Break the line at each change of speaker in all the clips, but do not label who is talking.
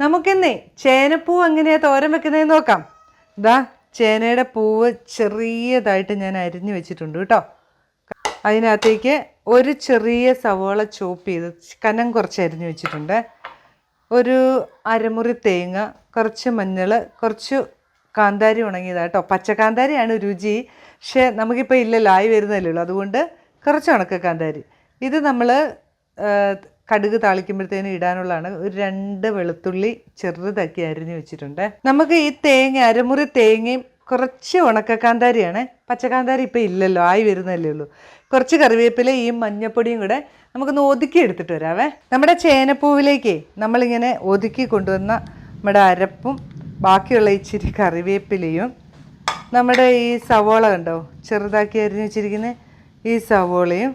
നമുക്കിന്നേ ചേനപ്പൂ എങ്ങനെയാ തോരൻ വെക്കുന്നതെന്ന് നോക്കാം. ഇതാ ചേനയുടെ പൂവ് ചെറിയതായിട്ട് ഞാൻ അരിഞ്ഞു വെച്ചിട്ടുണ്ട് കേട്ടോ. അതിനകത്തേക്ക് ഒരു ചെറിയ സവോള ചോപ്പ് ചെയ്ത് കനം കുറച്ച് അരിഞ്ഞു വെച്ചിട്ടുണ്ട്. ഒരു അരമുറി തേങ്ങ കുറച്ച് മഞ്ഞൾ കുറച്ച് കാന്താരി ഉണങ്ങിയതാണ് കേട്ടോ. പച്ചക്കാന്താരിയാണ് രുചി. പക്ഷേ നമുക്കിപ്പോൾ ഇല്ലല്ലോ ആയി വരുന്നതല്ലേ ഉള്ളൂ. അതുകൊണ്ട് കുറച്ച് ഉണക്ക കാന്താരി. ഇത് നമ്മൾ കടുക് താളിക്കുമ്പോഴത്തേനും ഇടാനുള്ളതാണ്. ഒരു രണ്ട് വെളുത്തുള്ളി ചെറുതാക്കി അരിഞ്ഞു വെച്ചിട്ടുണ്ട്. നമുക്ക് ഈ തേങ്ങ അരമുറി തേങ്ങയും കുറച്ച് ഉണക്കക്കാന്താരിയാണ്. പച്ചക്കാന്താരി ഇപ്പോൾ ഇല്ലല്ലോ ആയി വരുന്നല്ലേ ഉള്ളൂ. കുറച്ച് കറിവേപ്പില ഈ മഞ്ഞപ്പൊടിയും കൂടെ നമുക്കൊന്ന് ഒതുക്കി എടുത്തിട്ട് വരാവേ. നമ്മുടെ ചേനപ്പൂവിലേക്ക് നമ്മളിങ്ങനെ ഒതുക്കി കൊണ്ടുവന്ന നമ്മുടെ അരപ്പും ബാക്കിയുള്ള ഇച്ചിരി കറിവേപ്പിലയും നമ്മുടെ ഈ സവോള കണ്ടോ? ചെറുതാക്കി അരിഞ്ഞു വെച്ചിരിക്കുന്ന ഈ സവോളയും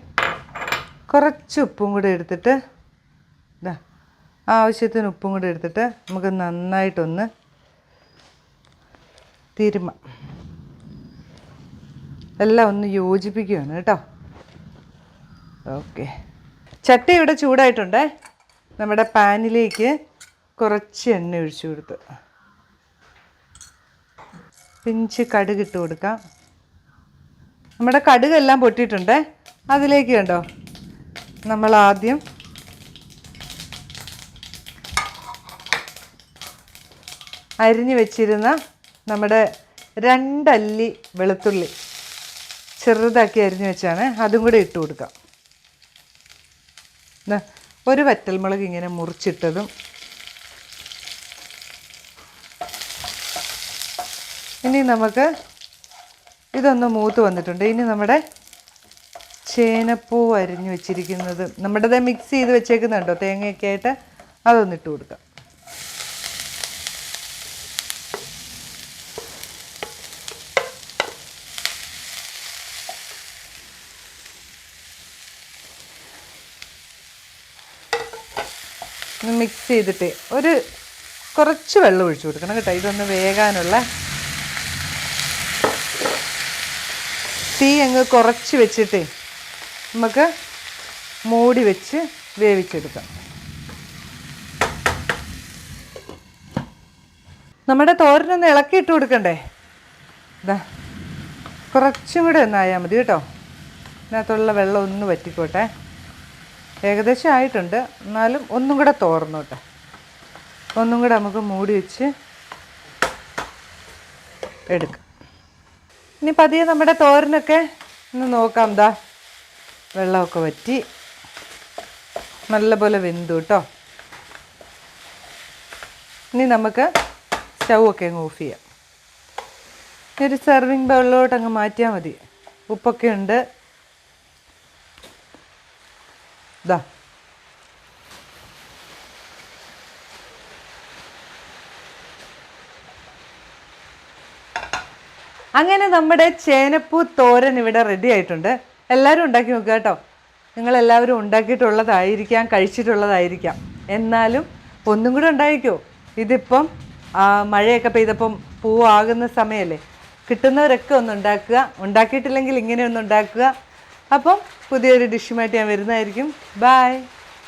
കുറച്ച് ഉപ്പും കൂടെ എടുത്തിട്ട് ഇതാ ആവശ്യത്തിന് ഉപ്പും കൂടി എടുത്തിട്ട് നമുക്ക് നന്നായിട്ടൊന്ന് തിരുമ. എല്ലാം ഒന്ന് യോജിപ്പിക്കുകയാണ് കേട്ടോ. ഓക്കെ. ചട്ടി ഇവിടെ ചൂടായിട്ടുണ്ട്. നമ്മുടെ പാനിലേക്ക് കുറച്ച് എണ്ണ ഒഴിച്ചു കൊടുത്ത്. പിഞ്ച് കടുക് ഇട്ട് കൊടുക്കാം. നമ്മുടെ കടുകെല്ലാം പൊട്ടിയിട്ടുണ്ടേ. അതിലേക്ക് കണ്ടോ? നമ്മൾ ആദ്യം അരിഞ്ഞു വെച്ചിരുന്ന നമ്മുടെ രണ്ടല്ലി വെളുത്തുള്ളി ചെറുതാക്കി അരിഞ്ഞു വെച്ചാണ് അതും കൂടെ ഇട്ട് കൊടുക്കാം. ഒരു വറ്റൽമുളക് ഇങ്ങനെ മുറിച്ചിട്ടതും ഇനി നമുക്ക് ഇതൊന്ന് മൂത്ത് വന്നിട്ടുണ്ട്. ഇനി നമ്മുടെ ചേനപ്പൂ അരിഞ്ഞു വെച്ചിരിക്കുന്നത് നമ്മുടേത് മിക്സ് ചെയ്ത് വെച്ചേക്കുന്നുണ്ടോ? തേങ്ങയൊക്കെ ആയിട്ട് അതൊന്നിട്ട് കൊടുക്കാം. മിക്സ് ചെയ്തിട്ട് ഒരു കുറച്ച് വെള്ളം ഒഴിച്ചു കൊടുക്കണം കേട്ടോ. ഇതൊന്ന് വേകാനുള്ള തീ അങ്ങ് കുറച്ച് വെച്ചിട്ട് നമുക്ക് മൂടി വെച്ച് വേവിച്ചെടുക്കാം. നമ്മുടെ തോരനൊന്ന് ഇളക്കി ഇട്ട് കൊടുക്കണ്ടേ? ഇതാ കുറച്ചും കൂടെ ഒന്നായാൽ മതി കേട്ടോ. ഇതിനകത്തുള്ള വെള്ളം ഒന്ന് വറ്റിക്കോട്ടെ. ഏകദേശം ആയിട്ടുണ്ട്. എന്നാലും ഒന്നും കൂടെ തോർന്നോട്ടെ ഒന്നും കൂടെ നമുക്ക് മൂടി വെച്ച് എടുക്കാം. ഇനി പതിയെ നമ്മുടെ തോരനൊക്കെ ഒന്ന് നോക്കാം ദാ. വെള്ളമൊക്കെ വറ്റി. നല്ലപോലെ വെന്തു കേട്ടോ. ഇനി നമുക്ക് സ്റ്റൗവൊക്കെ അങ്ങ് ഓഫ് ചെയ്യാം. ഇനി ഒരു സെർവിങ് ബൗളിലോട്ട് അങ്ങ് മാറ്റിയാൽ മതി. ഉപ്പൊക്കെ ഉണ്ട്. ഇതാ അങ്ങനെ നമ്മുടെ ചേനപ്പൂ തോരൻ ഇവിടെ റെഡി ആയിട്ടുണ്ട്. എല്ലാവരും ഉണ്ടാക്കി നോക്കുക കേട്ടോ. നിങ്ങളെല്ലാവരും ഉണ്ടാക്കിയിട്ടുള്ളതായിരിക്കാം കഴിച്ചിട്ടുള്ളതായിരിക്കാം. എന്നാലും ഒന്നും കൂടെ ഉണ്ടായിക്കോ. ഇതിപ്പം മഴയൊക്കെ പെയ്തപ്പം പൂവാകുന്ന സമയമല്ലേ കിട്ടുന്നവരൊക്കെ ഒന്ന് ഉണ്ടാക്കുക. ഉണ്ടാക്കിയിട്ടില്ലെങ്കിൽ ഇങ്ങനെ ഒന്ന് ഉണ്ടാക്കുക. അപ്പം പുതിയൊരു ഡിഷുമായിട്ട് ഞാൻ വരുന്നതായിരിക്കും. ബായ്